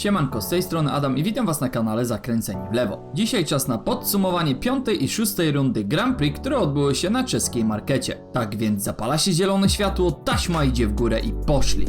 Siemanko, z tej strony Adam i witam was na kanale Zakręceni w lewo. Dzisiaj czas na podsumowanie piątej i szóstej rundy Grand Prix, które odbyły się na czeskiej markecie. Tak więc zapala się zielone światło, taśma idzie w górę i poszli.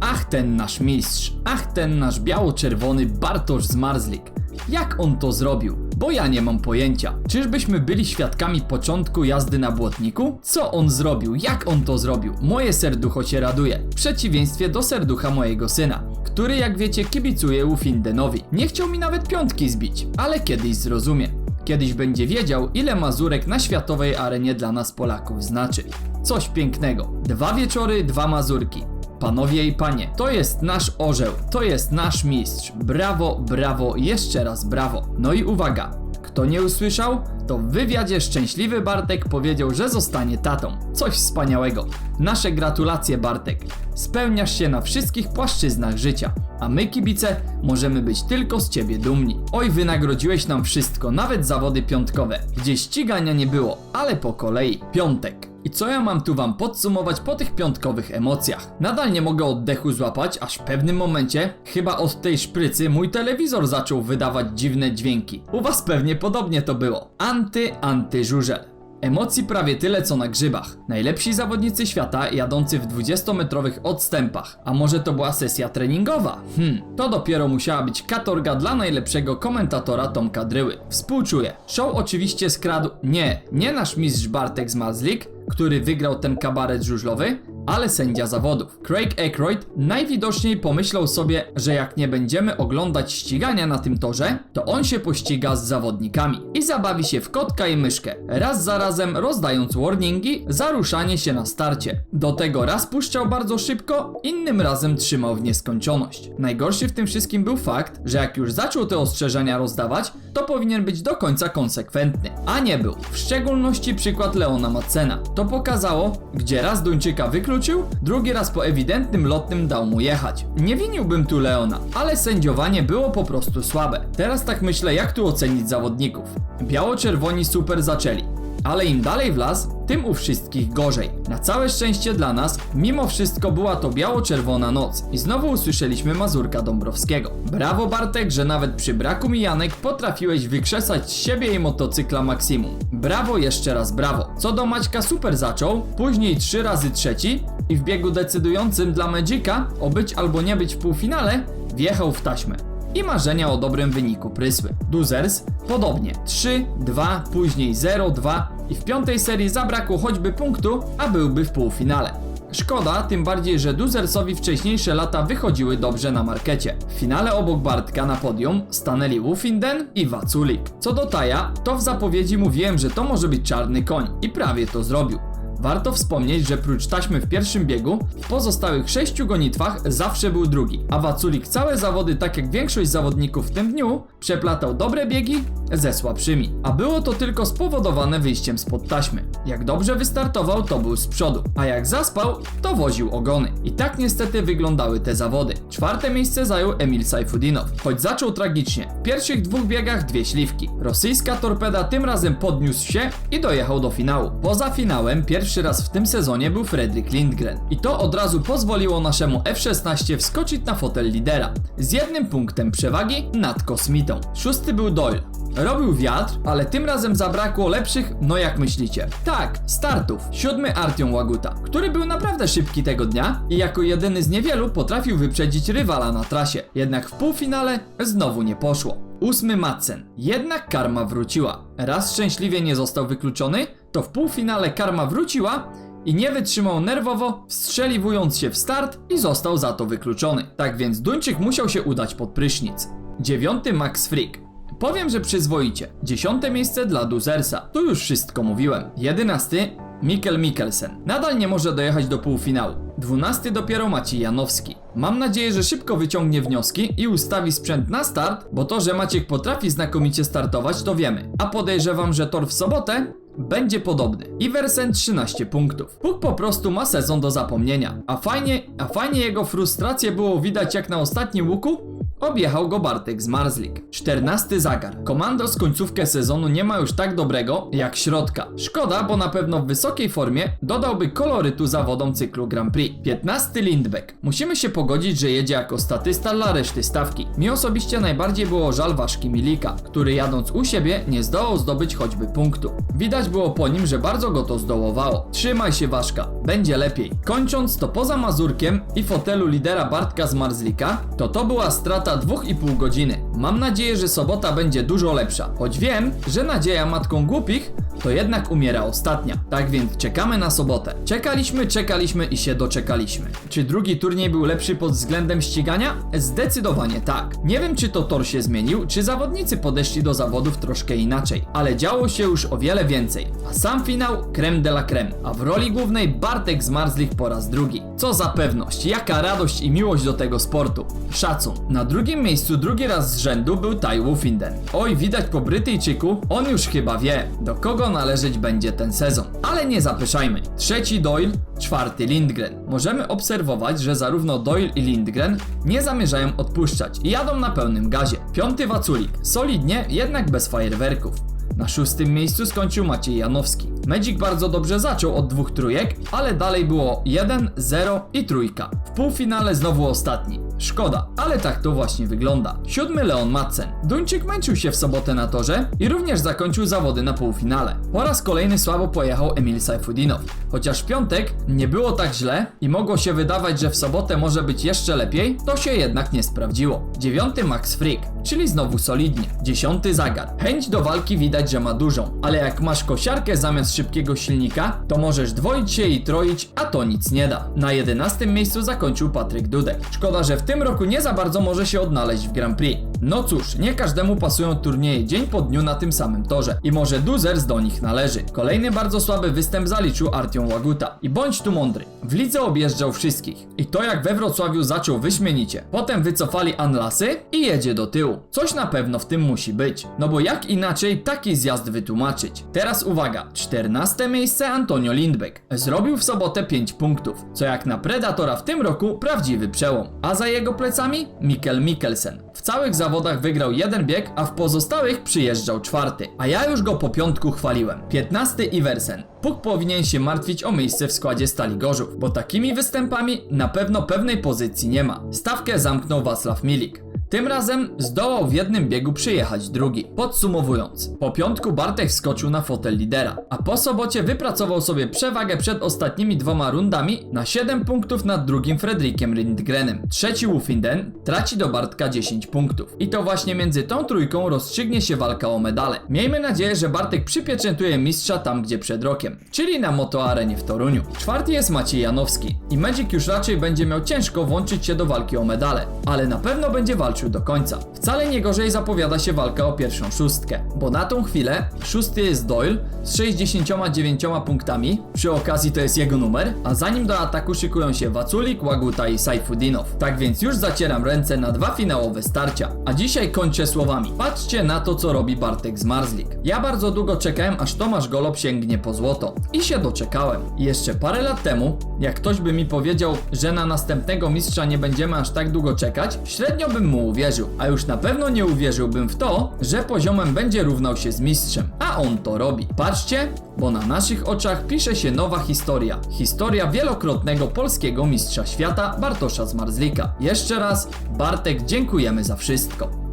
Ach ten nasz mistrz, ach ten nasz biało-czerwony Bartosz Zmarzlik. Jak on to zrobił? Bo ja nie mam pojęcia. Czyżbyśmy byli świadkami początku jazdy na błotniku? Co on zrobił? Jak on to zrobił? Moje serducho się raduje. W przeciwieństwie do serducha mojego syna, który jak wiecie kibicuje Ufindenowi. Nie chciał mi nawet piątki zbić, ale kiedyś zrozumie. Kiedyś będzie wiedział, ile Mazurek na światowej arenie dla nas Polaków znaczy. Coś pięknego. Dwa wieczory, dwa Mazurki. Panowie i panie, to jest nasz orzeł, to jest nasz mistrz. Brawo, brawo, jeszcze raz brawo. No i uwaga, kto nie usłyszał, to w wywiadzie szczęśliwy Bartek powiedział, że zostanie tatą. Coś wspaniałego. Nasze gratulacje Bartek. Spełniasz się na wszystkich płaszczyznach życia, a my kibice możemy być tylko z ciebie dumni. Oj, wynagrodziłeś nam wszystko, nawet zawody piątkowe, gdzie ścigania nie było, ale po kolei. Piątek. I co ja mam tu wam podsumować po tych piątkowych emocjach? Nadal nie mogę oddechu złapać, aż w pewnym momencie, chyba od tej szprycy, mój telewizor zaczął wydawać dziwne dźwięki. U was pewnie podobnie to było. Anty, anty żużel. Emocji prawie tyle co na grzybach. Najlepsi zawodnicy świata jadący w 20-metrowych odstępach. A może to była sesja treningowa? Hmm, to dopiero musiała być katorga dla najlepszego komentatora Tomka Dryły. Współczuję. Show oczywiście skradł... Nie, nie nasz mistrz Bartek z Mazlik, który wygrał ten kabaret żużlowy, ale sędzia zawodów. Craig Aykroyd najwidoczniej pomyślał sobie, że jak nie będziemy oglądać ścigania na tym torze, to on się pościga z zawodnikami i zabawi się w kotka i myszkę, raz za razem rozdając warningi za ruszanie się na starcie. Do tego raz puszczał bardzo szybko, innym razem trzymał w nieskończoność. Najgorszy w tym wszystkim był fakt, że jak już zaczął te ostrzeżenia rozdawać, to powinien być do końca konsekwentny, a nie był. W szczególności przykład Leona Matsena. To pokazało, gdzie raz Duńczyka wykluczył, drugi raz po ewidentnym lotnym dał mu jechać. Nie winiłbym tu Leona, ale sędziowanie było po prostu słabe. Teraz tak myślę, jak tu ocenić zawodników. Biało-czerwoni super zaczęli. Ale im dalej w las, tym u wszystkich gorzej. Na całe szczęście dla nas, mimo wszystko była to biało-czerwona noc i znowu usłyszeliśmy Mazurka Dąbrowskiego. Brawo Bartek, że nawet przy braku mijanek potrafiłeś wykrzesać siebie i motocykla maksimum. Brawo jeszcze raz brawo. Co do Maćka super zaczął, później trzy razy trzeci i w biegu decydującym dla Magica o być albo nie być w półfinale wjechał w taśmę i marzenia o dobrym wyniku prysły. Duzers podobnie 3, 2, później 0, 2 i w piątej serii zabrakło choćby punktu, a byłby w półfinale. Szkoda, tym bardziej, że Duzersowi wcześniejsze lata wychodziły dobrze na markecie. W finale obok Bartka na podium stanęli Wufinden i Waculik. Co do Taja, to w zapowiedzi mówiłem, że to może być czarny koń i prawie to zrobił. Warto wspomnieć, że prócz taśmy w pierwszym biegu, w pozostałych sześciu gonitwach zawsze był drugi, a Waculik całe zawody, tak jak większość zawodników w tym dniu, przeplatał dobre biegi ze słabszymi. A było to tylko spowodowane wyjściem spod taśmy. Jak dobrze wystartował, to był z przodu, a jak zaspał, to woził ogony. I tak niestety wyglądały te zawody. Czwarte miejsce zajął Emil Sajfudinow, choć zaczął tragicznie. W pierwszych dwóch biegach dwie śliwki. Rosyjska torpeda tym razem podniósł się i dojechał do finału. Poza finałem pierwszy raz w tym sezonie był Fredrik Lindgren. I to od razu pozwoliło naszemu F-16 wskoczyć na fotel lidera. Z jednym punktem przewagi nad kosmitą. Szósty był Doyle. Robił wiatr, ale tym razem zabrakło lepszych, no jak myślicie? Tak, startów. Siódmy Artyom Łaguta, który był naprawdę szybki tego dnia i jako jedyny z niewielu potrafił wyprzedzić rywala na trasie. Jednak w półfinale znowu nie poszło. Ósmy Madsen. Jednak karma wróciła. Raz szczęśliwie nie został wykluczony, to w półfinale karma wróciła i nie wytrzymał nerwowo, wstrzeliwując się w start i został za to wykluczony. Tak więc Duńczyk musiał się udać pod prysznic. Dziewiąty Max Frick. Powiem, że przyzwoicie. Dziesiąte miejsce dla Duzersa. Tu już wszystko mówiłem. Jedenasty Mikkel Mikkelsen. Nadal nie może dojechać do półfinału. Dwunasty dopiero Maciej Janowski. Mam nadzieję, że szybko wyciągnie wnioski i ustawi sprzęt na start, bo to, że Maciek potrafi znakomicie startować, to wiemy. A podejrzewam, że tor w sobotę będzie podobny. Iversen 13 punktów. Puk po prostu ma sezon do zapomnienia. A fajnie, a fajnie jego frustrację było widać jak na ostatnim łuku Objechał go Bartek z Marzlik. 14 zagar. Komandos końcówkę sezonu nie ma już tak dobrego jak środka. Szkoda, bo na pewno w wysokiej formie dodałby kolorytu zawodom cyklu Grand Prix. 15 Lindbeck. Musimy się pogodzić, że jedzie jako statysta dla reszty stawki. Mi osobiście najbardziej było żal ważki Milika, który jadąc u siebie nie zdołał zdobyć choćby punktu. Widać było po nim, że bardzo go to zdołowało. Trzymaj się Ważka, będzie lepiej. Kończąc to poza Mazurkiem i fotelu lidera Bartka z Marzlika, to to była strata 2,5 godziny. Mam nadzieję, że sobota będzie dużo lepsza. Choć wiem, że nadzieja matką głupich to jednak umiera ostatnia. Tak więc czekamy na sobotę. Czekaliśmy, czekaliśmy i się doczekaliśmy. Czy drugi turniej był lepszy pod względem ścigania? Zdecydowanie tak. Nie wiem, czy to tor się zmienił, czy zawodnicy podeszli do zawodów troszkę inaczej, ale działo się już o wiele więcej. A sam finał creme de la creme, a w roli głównej Bartek z Marzlich po raz drugi. Co za pewność, jaka radość i miłość do tego sportu. Szacun. Na drugim miejscu drugi raz z rzędu był Tai Wufinden. Oj, widać po Brytyjczyku, on już chyba wie, do kogo należeć będzie ten sezon. Ale nie zapyszajmy. Trzeci Doyle, czwarty Lindgren. Możemy obserwować, że zarówno Doyle i Lindgren nie zamierzają odpuszczać i jadą na pełnym gazie. Piąty Waculik. Solidnie, jednak bez fajerwerków. Na szóstym miejscu skończył Maciej Janowski. Magic bardzo dobrze zaczął od dwóch trójek, ale dalej było 1, 0 i trójka. W półfinale znowu ostatni. Szkoda, ale tak to właśnie wygląda. Siódmy Leon Madsen. Duńczyk męczył się w sobotę na torze i również zakończył zawody na półfinale. Po raz kolejny słabo pojechał Emil Sajfudinow. Chociaż w piątek nie było tak źle i mogło się wydawać, że w sobotę może być jeszcze lepiej, to się jednak nie sprawdziło. Dziewiąty Max Freak, czyli znowu solidnie. Dziesiąty Zagar. Chęć do walki widać, że ma dużą, ale jak masz kosiarkę zamiast szybkiego silnika, to możesz dwoić się i troić, a to nic nie da. Na jedenastym miejscu zakończył Patryk Dudek. Szkoda, że w tym roku nie za bardzo może się odnaleźć w Grand Prix. No cóż, nie każdemu pasują turnieje dzień po dniu na tym samym torze i może Duzers do nich należy. Kolejny bardzo słaby występ zaliczył Artiom Łaguta. I bądź tu mądry, w lidze objeżdżał wszystkich. I to jak we Wrocławiu zaczął wyśmienicie. Potem wycofali Anlasy i jedzie do tyłu. Coś na pewno w tym musi być. No bo jak inaczej taki zjazd wytłumaczyć? Teraz uwaga, 14 miejsce Antonio Lindbeck. Zrobił w sobotę 5 punktów, co jak na Predatora w tym roku prawdziwy przełom. A za jego plecami Mikkel Mikkelsen. W całych zawodach wygrał jeden bieg, a w pozostałych przyjeżdżał czwarty. A ja już go po piątku chwaliłem. 15 Iversen. Puk powinien się martwić o miejsce w składzie Stali Gorzów, bo takimi występami na pewno pewnej pozycji nie ma. Stawkę zamknął Wacław Milik. Tym razem zdołał w jednym biegu przyjechać drugi. Podsumowując, po piątku Bartek skoczył na fotel lidera, a po sobocie wypracował sobie przewagę przed ostatnimi dwoma rundami na 7 punktów nad drugim Fredrikiem Lindgrenem. Trzeci Wufinden traci do Bartka 10 punktów. I to właśnie między tą trójką rozstrzygnie się walka o medale. Miejmy nadzieję, że Bartek przypieczętuje mistrza tam, gdzie przed rokiem, czyli na motoarenie w Toruniu. Czwarty jest Maciej Janowski i Magic już raczej będzie miał ciężko włączyć się do walki o medale, ale na pewno będzie walczył do końca. Wcale nie gorzej zapowiada się walka o pierwszą szóstkę, bo na tą chwilę szósty jest Doyle z 69 punktami, przy okazji to jest jego numer, a za nim do ataku szykują się Waculik, Łaguta i Sajfudinow. Tak więc już zacieram ręce na dwa finałowe starcia, a dzisiaj kończę słowami. Patrzcie na to, co robi Bartek z Marzlik. Ja bardzo długo czekałem, aż Tomasz Golob sięgnie po złoto. I się doczekałem. Jeszcze parę lat temu, jak ktoś by mi powiedział, że na następnego mistrza nie będziemy aż tak długo czekać, średnio bym mu uwierzył, a już na pewno nie uwierzyłbym w to, że poziomem będzie równał się z mistrzem, a on to robi. Patrzcie, bo na naszych oczach pisze się nowa historia. Historia wielokrotnego polskiego mistrza świata Bartosza Zmarzlika. Jeszcze raz, Bartek, dziękujemy za wszystko.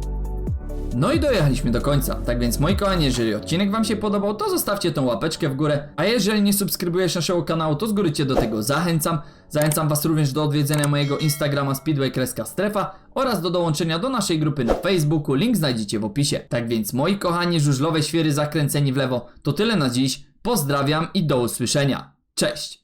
No i dojechaliśmy do końca. Tak więc moi kochani, jeżeli odcinek wam się podobał, to zostawcie tą łapeczkę w górę, a jeżeli nie subskrybujesz naszego kanału, to z góry cię do tego zachęcam. Zachęcam was również do odwiedzenia mojego Instagrama Speedway Kreska Strefa oraz do dołączenia do naszej grupy na Facebooku, link znajdziecie w opisie. Tak więc moi kochani żużlowe świery zakręceni w lewo, to tyle na dziś. Pozdrawiam i do usłyszenia. Cześć!